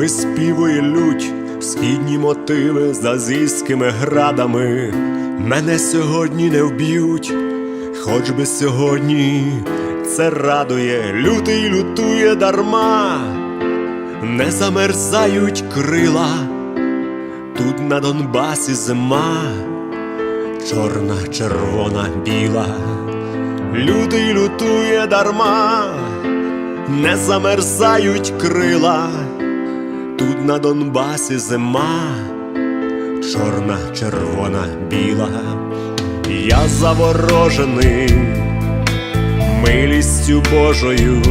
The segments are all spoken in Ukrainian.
Виспівує лють, східні мотиви з азійськими градами. Мене сьогодні не вб'ють, хоч би сьогодні. Це радує, лютий лютує дарма, не замерзають крила, тут на Донбасі зима, чорна, червона, біла, лютий лютує дарма. Не замерзають крила, тут на Донбасі зима, чорна, червона, біла, я заворожений милістю Божою,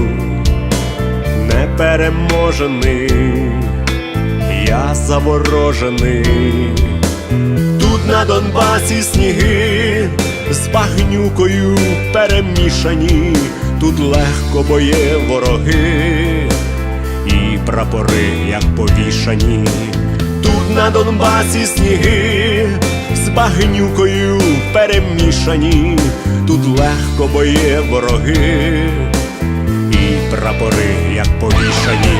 непереможений, я заворожений. Тут на Донбасі сніги з багнюкою перемішані, тут легко боє вороги, прапори, як повішані. Тут на Донбасі сніги з багнюкою перемішані, тут легко боє вороги, і прапори, як повішані.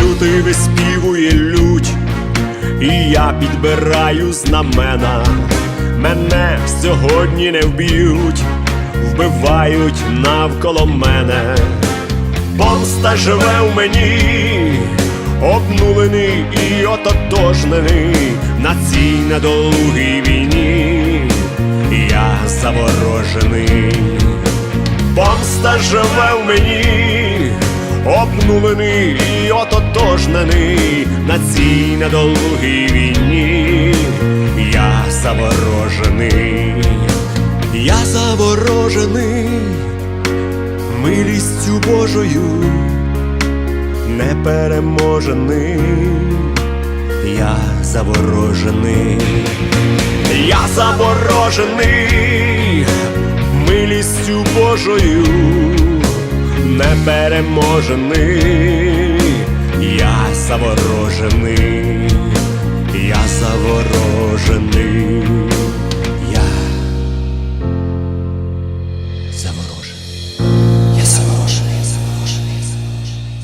Лютий лють, і я підбираю знамена. Мене сьогодні не вб'ють, вбивають навколо мене. Помста живе в мені, обнулений і ототожнений на цій недолугій війні. Я заворожений, помста живе в мені, обнулений і ототожнений на цій недолугій війні. Я заворожений, я заворожений милістю Божою, непереможений, я заворожений, я заворожений милістю Божою, непереможений, я заворожений, я заворожений, я заворожений. Я заворожений, заворожений, заворожений.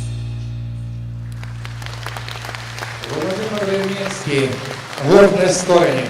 Володимир Ремінський, гурт Несторні.